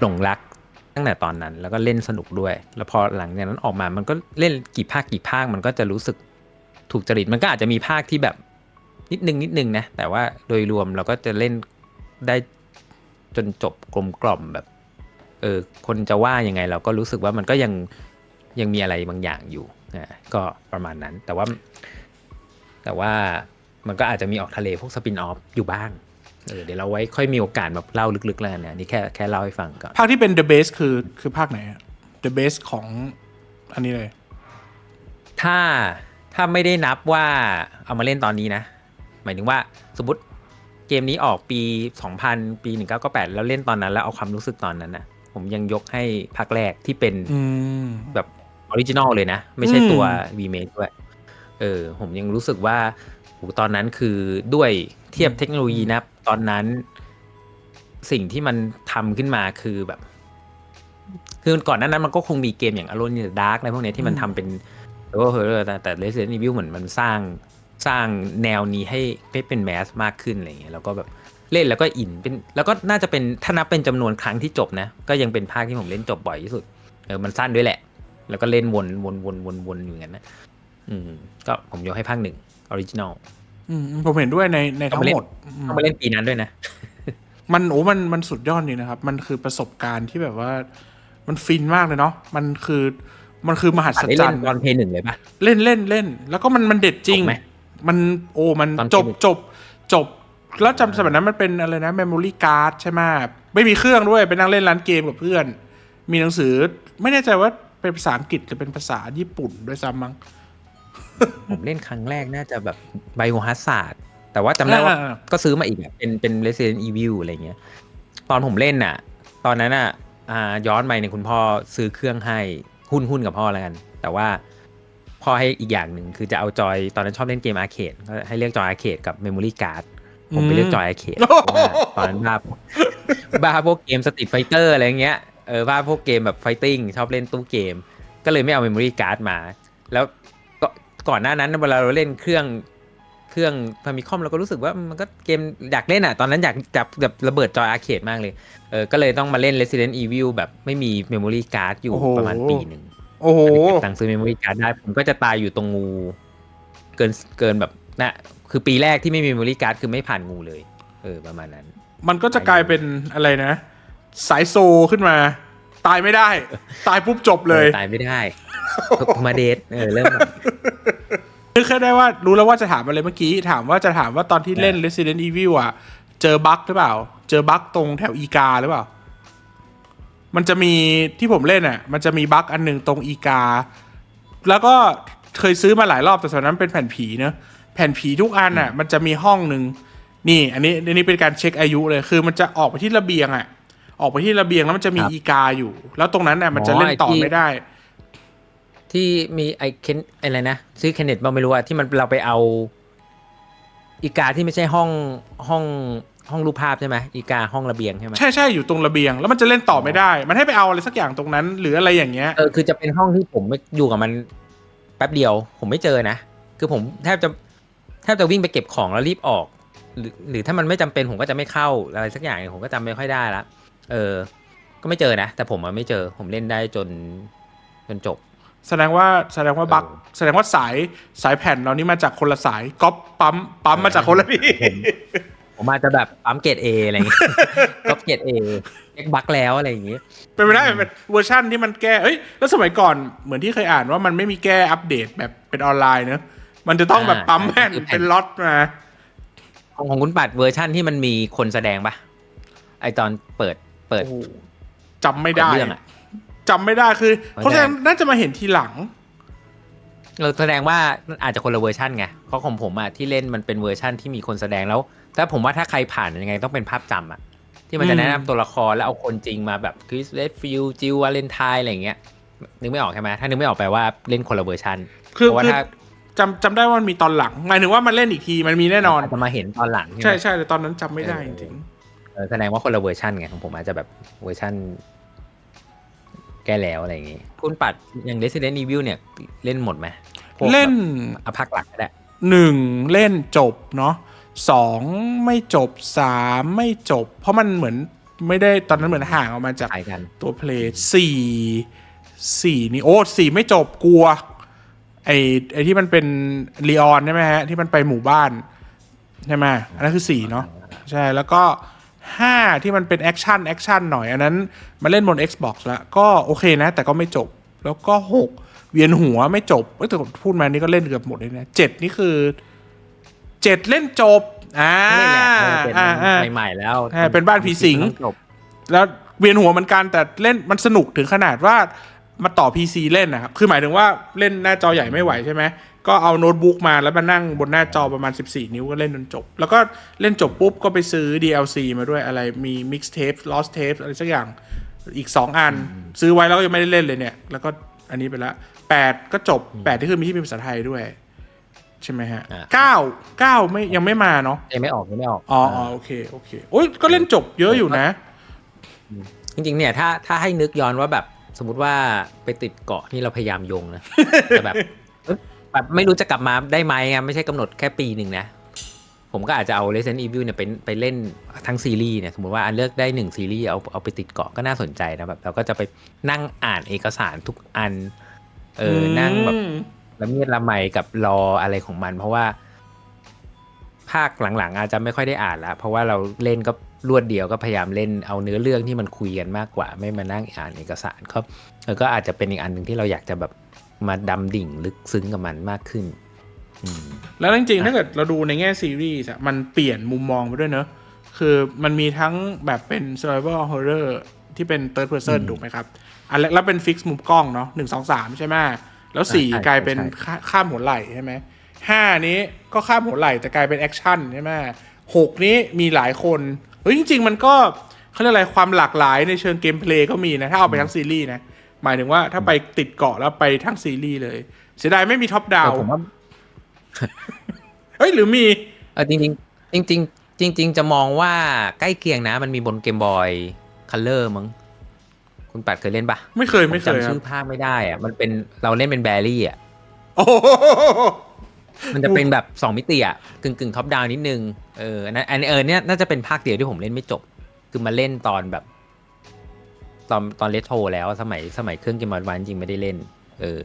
หลงรักตั้งแต่ตอนนั้น แล้วก็เล่นสนุกด้วย แล้วพอหลังจากนั้นออกมามันก็เล่นกี่ภาคกี่ภาคมันก็จะรู้สึกถูกจริตมันก็อาจจะมีภาคที่แบบนิดนึงนิดนึงนะ แต่ว่าโดยรวมเราก็จะเล่นได้จนจบกลมกล่อมแบบ เออคนจะว่ายังไงเราก็รู้สึกว่ามันก็ยังยังมีอะไรบางอย่างอยู่นะก็ประมาณนั้นแต่ว่า แต่ว่ามันก็อาจจะมีออกทะเลพวกสปินออฟอยู่บ้าง เออเดี๋ยวเราไว้ค่อยมีโอกาสแบบเล่าลึกๆแล้วกันเนี่ยนี่แค่แค่เล่าให้ฟังก่อน ภาคที่เป็น the base คือคือภาคไหนอะ the base ของอันนี้เลย ถ้าถ้าไม่ได้นับว่าเอามาเล่นตอนนี้นะ หมายถึงว่าสมมติเกมนี้ออกปี 2000 ปี 1998 แล้วเล่นตอนนั้น แล้วเอาความรู้สึกตอนนั้นนะผมยังยกให้ภาคแรกที่เป็นอืมแบบออริจินอลเลยนะ ไม่ใช่อืมตัวรีเมคด้วย เออ ผมยังรู้สึกว่าโหตอนนั้นคือด้วยเทียบเทคโนโลยีนะ ตอนนั้น สิ่งที่มันทำขึ้นมาคือแบบ คือก่อนหน้านั้นมันก็คงมีเกมอย่าง Alone in the Dark อะไรพวกเนี้ยที่มันทำเป็นเออเออแต่แต่ Resident Evil เหมือนมันสร้างสร้างแนวนี้ให้ให้เป็นแมสมากขึ้นอะไรเงี้ยแล้วก็แบบเล่นแล้วก็อินเป็น แล้วก็น่าจะเป็นถ้านับเป็นจำนวนครั้งที่จบนะ ก็ยังเป็นภาคที่ผมเล่นจบบ่อยที่สุด เออมันสั้นด้วยแหละ แล้วก็เล่นวนวนวนวนวนอยู่อย่างนั้นนะ อืม ก็ผมยกให้ภาคหนึ่งออริจินอลอืม ผมเห็นด้วยในในทั้งหมดต้องมาเล่นปีนั้นด้วยนะ มันโอ้มันมันสุดยอดจริงนะครับ มันคือประสบการณ์ที่แบบว่า มันฟินมากเลยเนาะมันคือมันคือมหัศได้จรเล่รนย์ตอนเพย์หนึ่งเลยปะเล่นเล่นเล่น แล้วก็มันมันเด็ดจริงจบไหมมันโอ้มันตอนจบเป็นจบจบ แล้วจำสมัยนั้นมันเป็นอะไรนะเมมโมรี่การ์ดใช่ไหมไม่มีเครื่องด้วยไปนั่งเล่นร้านเกมกับเพื่อน มีหนังสือไม่แน่ใจว่าเป็นภาษาอังกฤษหรือเป็นภาษาญี่ปุ่นด้วยซ้ำมั้ง ผมเล่นครั้งแรกน่าจะแบบไบโอฮาร์ซาร์ดแต่ว่าจำได้ว่าอ่าก็ซื้อมาอีกอะเป็นเป็น Resident Evil อะไรเงี้ย ตอนผมเล่นน่ะ ตอนนั้นอะอ่าย้อนไปเนี่ยคุณพ่อซื้อเครื่องให้หุ้นหุ้นกับพ่อแล้วกัน แต่ว่าพ่อให้อีกอย่างหนึ่งคือจะเอาจอยตอนนั้นชอบเล่นเกมอาร์เคดก็ให้เลือกจอยอาร์เคดกับเมมโมรี่การ์ดผมไปเลือกจอยอาร์เคดตอนนั้นบ้าบ้าพวกเกมสตรีทไฟเตอร์อะไรเงี้ยเออบ้าพวกเกมแบบไฟติ้งชอบเล่นตู้เกม ก็เลยไม่เอาเมมโมรี่การ์ดมา แล้ว ก็ก่อนหน้านั้นเวลาเราเล่นเครื่องเครื่องฟามิคอมเราก็รู้สึกว่ามันก็เกมอยากเล่นอะ ตอนนั้นอยากจับแบบระเบิดจอยอาร์เคดมากเลย เออ ก็เลยต้องมาเล่น Resident Evil แบบไม่มีเมมโมรี่การ์ดอยู่โอ้โหประมาณปีหนึ่งโอ้โหเก็บตังค์ซื้อเมมโมรี่การ์ดได้ ผมก็จะตายอยู่ตรงงู เกินเกินแบบนะคือปีแรกที่ไม่มีเมมโมรี่การ์ดคือไม่ผ่านงูเลย เออประมาณนั้น มันก็จะกลายเป็นอะไรนะ สายโซขึ้นมา ตายไม่ได้ ตายปุ๊บจบเลยออตายไม่ได้มาเดทเออเริ่มแบบนึกแค่ได้ว่ารู้แล้วว่าจะถามอะไรเมื่อกี้ ถามว่าจะถามว่าตอนที่เล่น Resident Evil อะ เจอบั๊กหรือเปล่า เจอบั๊กตรงแถวอีกาหรือเปล่า มันจะมีที่ผมเล่นอะ มันจะมีบั๊กอันหนึ่งตรงอีกา แล้วก็เคยซื้อมาหลายรอบแต่ตอนนั้นเป็นแผ่นผีเนอะแผ่นผีทุกอันอะ มันจะมีห้องหนึ่งนี่ อันนี้อันนี้เป็นการเช็คอายุเลยคือมันจะออกไปที่ระเบียงอะ ออกไปที่ระเบียงแล้วมันจะมีครับอีกาอยู่ แล้วตรงนั้นอะมันจะเล่นต่ออ๋อไอ้ที่ไม่ได้ ที่มีไอเคนอะไรนะชื่อเคนเนตบ้างไม่รู้อะที่มันเราไปเอา อีกาที่ไม่ใช่ห้องห้องห้องรูปภาพใช่ไหมอีกาห้องระเบียงใช่ไหมใช่ใช่อยู่ตรงระเบียง แล้วมันจะเล่นต่อไม่ได้ มันให้ไปเอาอะไรสักอย่างตรงนั้น หรืออะไรอย่างเงี้ยเออคือจะเป็นห้องที่ผมไม่อยู่กับมันแป๊บเดียว ผมไม่เจอนะ คือผมแทบจะแทบจะวิ่งไปเก็บของแล้วรีบออก หรือหรือถ้ามันไม่จำเป็นผมก็จะไม่เข้าอะไรสักอย่างผมก็จำไม่ค่อยได้ละ เออ ก็ไม่เจอนะ แต่ผมอะไม่เจอ ผมเล่นได้จนจนจบ แสดงว่าแสดงว่าบั๊กเออแสดงว่าสายสายแผ่นเรานี่มาจากคนละสายก๊อปปั๊มปั๊มมาจากคนละที่ผมผมอาจจะแบบปั๊มเกรดเออะไรอย่างเงี้ยก็เกรดเอเอ็กบักแล้วอะไรอย่างงี้ เป็นไปได้เป็นเวอร์ชันที่มันแก้เอ้ยแล้วสมัยก่อนเหมือนที่เคยอ่านว่ามันไม่มีแก้อัปเดตแบบเป็นออนไลน์เนอะมันจะต้องแบบอ่าปั๊มแผ่นคือแผ่นเป็นล็อตมาของของคุณปัดเวอร์ชั่นที่มันมีคนแสดงปะไอตอนเปิด เปิดโอ้โหจำไม่ได้เรื่องอะจำไม่ได้คือไม่ได้เขาแสดงน่าจะมาเห็นทีหลัง เราแสดงว่าอาจจะคนละเวอร์ชันไงเพราะของผมอะที่เล่นมันเป็นเวอร์ชันที่มีคนแสดงแล้วถ้าผมว่าถ้าใครผ่านยังไงต้องเป็นภาพจำอะที่มันจะอืมแนะนำตัวละครแล้วเอาคนจริงมาแบบคริสเลดฟิลจิววาเลนไทน์อะไรอย่างเงี้ยนึกไม่ออกใช่ไหมถ้านึกไม่ออกแปลว่าเล่นคนละเวอร์ชันคือเพราะว่าคือถ้าจำจำได้ว่ามันมีตอนหลังหมายถึงว่ามันเล่นอีกทีมันมีแน่นอนาจจะมาเห็นตอนหลัง ใช่ไหมใช่แต่ตอนนั้นจำไม่ได้เอจอริงเออ แสดงว่าคนละเวอร์ชันไงของผมอาจจะแบบเวอร์ชันแก้แล้วอะไรอย่างงี้ คุณปัดอย่าง Resident Evil เนี่ยเล่นหมดไหมพวกๆเล่น แบบอะภาคหลักก็ได้หนึ่งเล่นจบเนาะสองไม่จบสามไม่จบ เพราะมันเหมือนไม่ได้ตอนนั้นเหมือนห่างออกมาจาก ขายกัน ตัวเพลย์สี่สี่นี่โอ้สี่ไม่จบกลัว ไอไอที่มันเป็นลีออนใช่ไหมฮะ ที่มันไปหมู่บ้าน ใช่ไหมอันนั้นคือสี่เนาะใช่แล้วก็ ห้าที่มันเป็นแอคชั่นแอคชั่นหน่อย อันนั้นมาเล่นบน Xbox แล้วก็โอเคนะ แต่ก็ไม่จบแล้วก็หกเวียนหัวไม่จบเอ้ยแต่พูดมานี่ก็เล่นเกือบหมดเลยนะเจ็ดนี่คือเจ็ดเล่นจบอ่านี่แหละเออเป็นอ่าอ่าใหม่ๆแล้วใช่เป็นบ้านผีสิงต้องจบแล้วเวียนหัวเหมือนกันแต่เล่นมันสนุกถึงขนาดว่า มาต่อ PC เล่นนะครับ คือหมายถึงว่าเล่นหน้าจอใหญ่ไม่ไหวใช่ไหม ก็เอาโน้ตบุ๊กมาแล้วมานั่งบนหน้าจอประมาณ 14 นิ้วก็เล่นจนจบ แล้วก็เล่นจบปุ๊บก็ไปซื้อ DLC มาด้วยอะไร มี mixtape lost tape อะไรสักอย่าง อีก 2 อัน ซื้อไว้แล้วก็ยังไม่ได้เล่นเลยเนี่ย แล้วก็อันนี้ไปละ 8 ก็จบ 8 ที่คือมีที่มีภาษาไทยด้วย ใช่ไหมฮะอ่า9 9ไม่ยังไม่มาเนาะ ยังไม่ออกยังไม่ออกอ๋ออ๋อโอเคโอเค โอ้ยก็เล่นจบเยอะอยู่นะ จริงๆเนี่ยถ้าถ้าให้นึกย้อนว่าแบบ สมมติว่าไปติดเกาะนี่เราพยายามโยงนะแต่แบบเอ้ยแบบไม่รู้จะกลับมาได้ไหมอะไม่ใช่กำหนดแค่ปีหนึ่งนะ ผมก็อาจจะเอา Resident Evil เนี่ยไปไปเล่นทั้งซีรีส์เนี่ย สมมติว่าอันเลือกได้หนึ่งซีรีส์เอาเอาไปติดเกาะก็น่าสนใจนะแบบเราก็จะไปนั่งอ่านเอกสารทุกอัน เอออนั่งแบบอืมละเมียดละไมกับรออะไรของมัน เพราะว่า ภาคหลังๆ อาจจะไม่ค่อยได้อ่านละเพราะว่าเราเล่นก็รวดเดียวก็พยายามเล่นเอาเนื้อเรื่องที่มันคุยกันมากกว่า ไม่มานั่งอ่านเอกสารก็เออก็อาจจะเป็นอีกอันหนึ่งที่เราอยากจะแบบมาดำดิ่งลึกซึ้งกับมันมากขึ้นอืมแล้วจริงๆถ้าเกิดเราดูในแง่ซีรีส์อะมันเปลี่ยนมุมมองไปด้วยเนอะคือมันมีทั้งแบบเป็น survival horror ที่เป็น third person อืมถูกไหมครับ อันแรกแล้วเป็นฟิกซ์มุมกล้องเนาะหนึ่งสองสามใช่ไหมแล้วสี่ใช่ใช่กลายเป็นใช่ข้าข้ามหัวไหล่ใช่ไหม ห้านี้ก็ข้ามหัวไหล่แต่กลายเป็นแอคชั่นใช่ไหมหกนี้มีหลายคนเฮ้ยจริง ๆ มันก็เขาเรียกอะไรความหลากหลายในเชิงเกมเพลย์ก็มีนะ ถ้าเอาไปทั้งซีรีส์นะ หมายถึงว่าถ้าไปติดเกาะแล้วไปทั้งซีรีส์เลย เสียดายไม่มีท็อปดาวแต่ผมว่าเฮ้ยหรือมีเออจริงๆจริงๆจริง ๆ จะมองว่าใกล้เคียงนะ มันมีบนเกมบอยคัลเลอร์มั้งคุณปัดเคยเล่นปะไม่เคยไม่เคยผจำครัชื่บอภาคไม่ได้อะมันเป็นเราเล่นเป็นแบรี่อะโอ้โห มันจะเป็นแบบสองมิติอะกึ่งกึ่งท็อปดาวนิดนึงเอออันนั้นอันเออเนี่ยน่าจะเป็นภาคเดียวที่ผมเล่นไม่จบ คือมาเล่นตอนแบบ ตอนตอนเลทโทแล้วสมัยสมัยเครื่องเกมบอลวันจริงไม่ได้เล่น เออ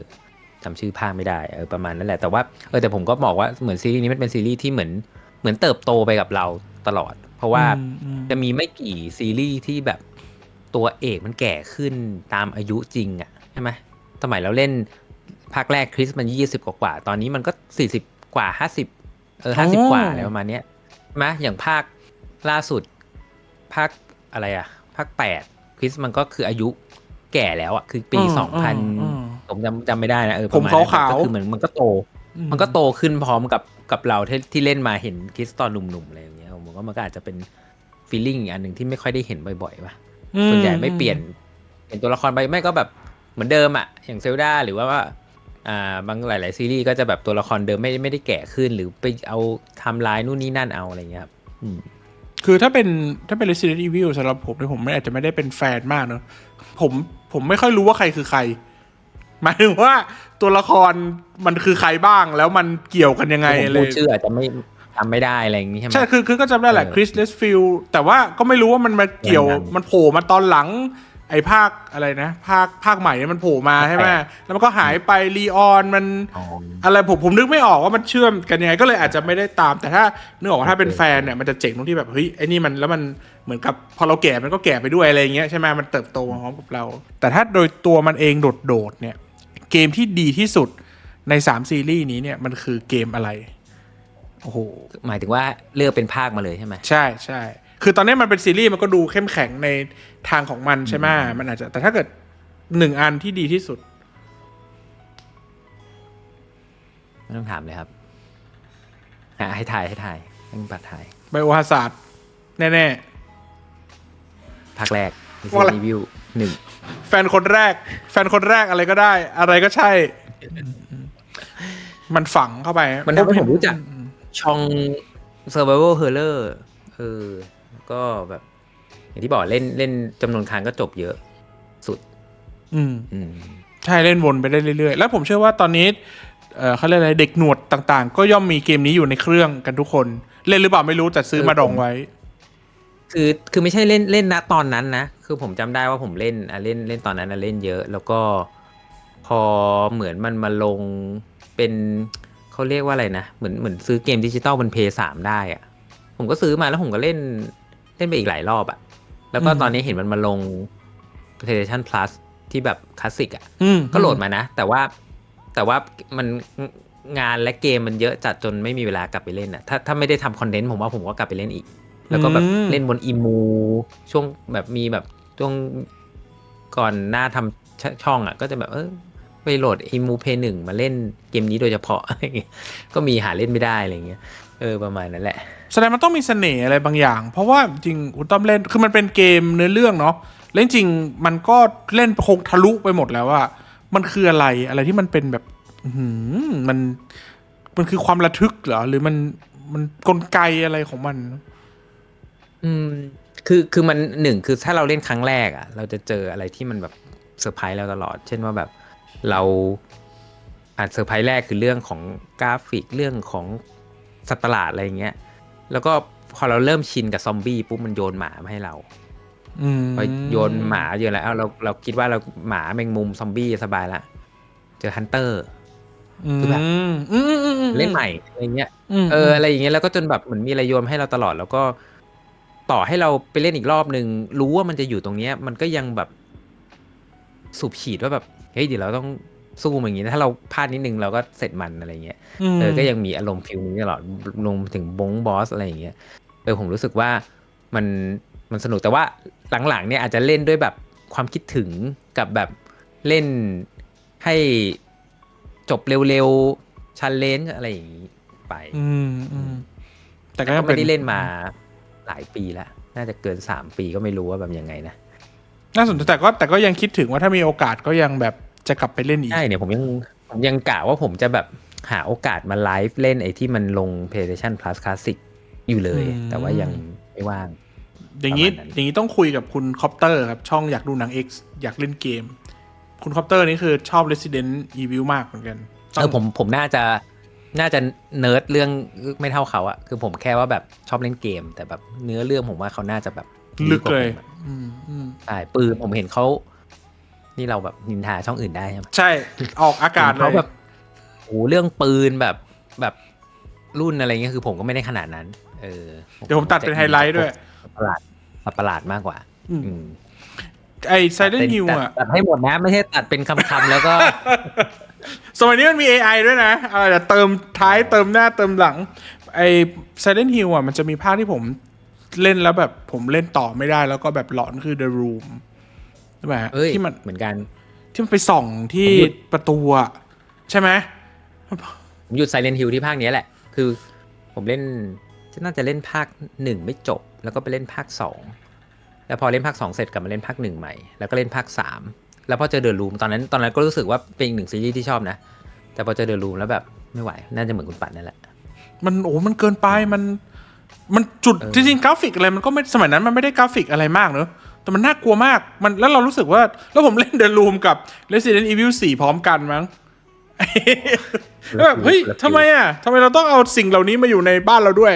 จำชื่อภาคไม่ได้เออประมาณนั้นแหละแต่ว่าเออแต่ผมก็บอกว่าเหมือนซีรีส์นี้มันเป็นซีรีส์ที่เหมือนเหมือนเติบโตไปกับเราตลอด เพราะว่าอืมอืมจะมีไม่กี่ซีรีส์ที่แบบตัวเอกมันแก่ขึ้นตามอายุจริงอะ่ะใช่ไหมสมัยเราเล่น ภาคแรกคริสมันยี่สิบกว่าๆตอนนี้มันก็สี่สิบกว่าห้าสิบเออห้าสิบกว่าอะไรประมาณเนี้ยใช่ไหมอย่างภาคล่าสุด ภาคอะไรอะภาคแปดคริสมันก็คืออายุแก่แล้วอะ่ะคือปีสองพันอืมผมจำจำไม่ได้นะเออผมประณนั้นขาวๆก็คือเหมือนมันก็โตอืมันก็โตขึ้นพร้อมกับกับเราที่ที่เล่นมาเห็นคริสตอนหนุ่มๆอะไรอย่างเงี้ยผมว่ามันก็อาจจะเป็นฟีลลิ่งอีกอันหนึ่งที่ไม่ค่อยได้เห็นบ่อยๆป่ะอืมส่วนใหญ่ไม่เปลี่ยนเปลี่ยนตัวละครไปไม่ก็แบบเหมือนเดิมอะอย่างเซลดาหรือว่าว่า อ่าบางหลาย ๆ ซีรีส์ก็จะแบบตัวละครเดิมไม่ไม่ได้แก่ขึ้น หรือไปเอาไทำลายนู่นนี่นั่นเอาอะไรเงี้ยครับอืมคือถ้าเป็นถ้าเป็น Resident Evil สำหรับผมเนี่ยผมไม่อาจจะไม่ได้เป็นแฟนมากเนอะผมผมไม่ค่อยรู้ว่าใครคือใคร หมายถึงว่าตัวละครมันคือใครบ้างแล้วมันเกี่ยวกันยังไงผมเลพูยดชื่ออาจจะไม่จำไม่ได้อะไรอย่างงี้ใช่ไหม ใช่คือคือก็จำได้แหละเออคริสเลสฟิลแต่ว่าก็ไม่รู้ว่ามันมาเกี่ยว ยังๆมันโผล่มาตอนหลัง ไอ้ภาคอะไรนะ ภาคภาคใหม่เนี่ยมันโผล่มาใช่ไหมแปลกแล้วมันก็หายไปรีออนมันอ๋ออะไรผมผมนึกไม่ออกว่ามันเชื่อมกันยังไงก็เลยอาจจะไม่ได้ตาม แต่ถ้านึกออกว่าถ้าเป็นโอเคแฟนเนี่ยมันจะเจ๋งตรงที่แบบเฮ้ยไอ้นี่มันแล้วมันเหมือนกับพอเราแก่มันก็แก่ไปด้วยอะไรอย่างเงี้ยใช่ไหมมันเติบโตมาพร้อมกับเรา แต่ถ้าโดยตัวมันเองโดดๆเนี่ยเกมที่ดีที่สุดในสามซีรีส์นี้เนี่ยมันคือเกมอะไรโอ้โหหมายถึงว่าเลือกเป็นภาคมาเลยใช่ไหมใช่ใช่ คือตอนนี้มันเป็นซีรีส์มันก็ดูเข้มแข็งในทางของมันใช่ไหมมันอาจจะ แต่ถ้าเกิดหนึ่งอันที่ดีที่สุด ไม่ต้องถามเลยครับอะให้ถ่ายให้ถ่ายให้คุณปัดถ่ายไบโอฮาซาร์ดแน่ภาคแรกว่าอะไรรีวิวหนึ่งๆ แฟนคนแรก แฟนคนแรกอะไรก็ได้ อะไรก็ใช่ มันฝังเข้าไปมันทำให้ผมรู้จักช่อง survival horror เออ ก็แบบ อย่างที่บอกเล่นเล่นจำนวนครั้งก็จบเยอะสุด อืมอืมใช่เล่นวนไปได้เรื่อยๆ แล้วผมเชื่อว่าตอนนี้เอ่อเขาเรียกอะไรเด็กหนวดต่างๆ ก็ย่อมมีเกมนี้อยู่ในเครื่องกันทุกคน เล่นหรือเปล่าไม่รู้แต่ซื้อมาดองไว้ คือคือไม่ใช่เล่นเล่นนะตอนนั้นนะคือผมจำได้ว่าผมเล่นอะเล่นเล่นตอนนั้นอะเล่นเยอะ แล้วก็พอเหมือนมันมาลงเป็นเขาเรียกว่าอะไรนะเหมือนเหมือนซื้อเกมดิจิตอลบนเพย์สามได้อะผมก็ซื้อมาแล้วผมก็เล่น เล่นไปอีกหลายรอบอะแล้วก็อืมตอนนี้เห็นมันมาลง PlayStation Plus ที่แบบคลาสสิกอะอืมก็โหลดมานะ แต่ว่าแต่ว่ามันงานและเกมมันเยอะจัดจนไม่มีเวลากลับไปเล่นอะถ้าถ้าไม่ได้ทำคอนเทนต์ผมว่าผมก็กลับไปเล่นอีก แล้วก็แบบอืมเล่นบนอีมู ช่วงแบบมีแบบช่วงก่อนหน้าทำชช่องอะก็จะแบบเออไปโหลดอีมูเพย์หนึ่งมาเล่นเกมนี้โดยเฉพาะอะไรเงี้ยก็มีหาเล่นไม่ได้อะไรเงี้ยเออประมาณนั้นแหละ แสดงมันต้องมีเสน่ห์อะไรบางอย่าง เพราะว่าจริงคุณต้อมเล่นคือมันเป็นเกมเนื้อเรื่องเนาะเล่นจริงมันก็เล่นคงทะลุไปหมดแล้วว่ามันคืออะไรอะไรที่มันเป็นแบบอื้อหือมันมันคือความระทึกเหรอ หรือมันมันกลไกอะไรของมัน อืม คือคือมันหนึ่งคือถ้าเราเล่นครั้งแรกอะ เราจะเจออะไรที่มันแบบเซอร์ไพรส์เราตลอด เช่นว่าแบบเราอาจเซอร์ไพรส์แรกคือเรื่องของกราฟิกเรื่องของ สัตว์ประหลาดอะไรอย่างเงี้ย แล้วก็พอเราเริ่มชินกับซอมบี้ปุ๊บมันโยนหมามาให้เราอืมพอโยนหมาเยอะแล้วเอ้าเราเราคิดว่าเราหมาแมงมุมซอมบี้สบายละเจอฮันเตอร์คือแบบมอืมอืมอืมอืมเล่นใหม่อะไรเงี้ยมเอออะไรอย่างเงี้ยแล้วก็จนแบบเหมือนมีอะไรโยนมาให้เราตลอด แล้วก็ต่อให้เราไปเล่นอีกรอบหนึ่งรู้ว่ามันจะอยู่ตรงเนี้ย มันก็ยังแบบสูบฉีดว่าแบบเฮ้ยเดี๋ยวเราต้อง สู้มันอย่างงี้นะถ้าเราพลาดนิดนึงเราก็เสร็จมันอะไรเงี้ยมเออก็ยังมีอารมณ์ฟิลนี้ตลอดลงถึงบงบอสอะไรอย่างเงี้ยเออผมรู้สึกว่ามันมันสนุกแต่ว่าหลังๆเนี่ยอาจจะเล่นด้วยแบบความคิดถึงกับแบบเล่นให้จบเร็วๆชันเลนอะไรอย่างงี้ไปอืมอืมแต่ก็ก็ยังเป็ไม่นได้เล่นมาหลายปีแล้ว น่าจะเกินสามปีก็ไม่รู้ว่าแบบยังไงนะน่าสนใจแต่ก็แต่ก็ยังคิดถึงว่าถ้ามีโอกาสก็ยังแบบ จะกลับไปเล่นอีก ใช่เนี่ยผมยังผมยังกะว่าผมจะแบบหาโอกาสมาไลฟ์เล่นไอ้ที่มันลง PlayStation Plus Classic อยู่เลยอืมแต่ว่ายังไม่ว่าง อย่างนี้ประมาณนั้นอย่างนี้ต้องคุยกับคุณคอปเตอร์ครับ ช่องอยากดูหนัง X อยากเล่นเกม คุณคอปเตอร์นี่คือชอบ Resident Evil มากเหมือนกันเออผมผมน่าจะน่าจะเนิร์ดเรื่องไม่เท่าเขาอะคือผมแค่ว่าแบบชอบเล่นเกม แต่แบบเนื้อเรื่องผมว่าเขาน่าจะแบบลึกเลยดีว่าผมอะอืมอืมใช่ปืนผมเห็นเขา นี่เราแบบนินทาช่องอื่นได้ใช่ไหมใช่ ออกอากาศเลเขายแบบโอ้เรื่องปืนแบบแบบรุ่นอะไรเงี้ยคือผมก็ไม่ได้ขนาดนั้น เออเดี๋ยวผมตัดเป็นไฮไลท์ด้วยประหลาดประหลาดมากกว่า อืมอืมไอ้ Silent เป็น Hill ตัดอะ ตัดให้หมดนะไม่ใช่ตัดเป็นคำๆแล้วก็ สมัยนี้มันมี AI ด้วยนะอะไรแต่เติมท้ายเติมหน้าเติมหลัง ไอ้ Silent Hill อะ มันจะมีภาคที่ผมเล่นแล้วแบบผมเล่นต่อไม่ได้แล้วก็แบบหลอนคือ The Room ใช่ไหมฮะเอ้ยที่มันเหมือนกัน ที่มันไปส่องที่ผมหยุดประตูอะใช่ไหมผมหยุด Silent Hill ที่ภาคเนี้ยแหละ คือผมเล่นน่าจะเล่นภาคหนึ่งไม่จบ แล้วก็ไปเล่นภาคสองแล้วพอเล่นภาคสองเสร็จกลับมาเล่นภาคหนึ่งใหม่ แล้วก็เล่นภาคสามแล้วพอเจอเดอะรูมตอนนั้นตอนนั้นก็รู้สึกว่าเป็นอีกหนึ่งซีรีส์ที่ชอบนะ แต่พอเจอเดอะรูมแล้วแบบไม่ไหว น่าจะเหมือนคุณปัดนั่นแหละ มันโอ้ มันเกินไป มัน มันจุดเออจริงๆกราฟิกอะไรมันก็ไม่สมัยนั้นมันไม่ได้กราฟิกอะไรมากเนอะ แต่มันน่ากลัวมากมันแล้วเรารู้สึกว่า แล้วผมเล่นเด e r รูมกับ Resident Evil 4 พร้อมกันมั้งแล้วแบบเฮ้ยทำไมอะทำไมเราต้องเอาสิ่งเหล่านี้มาอยู่ในบ้านเราด้วย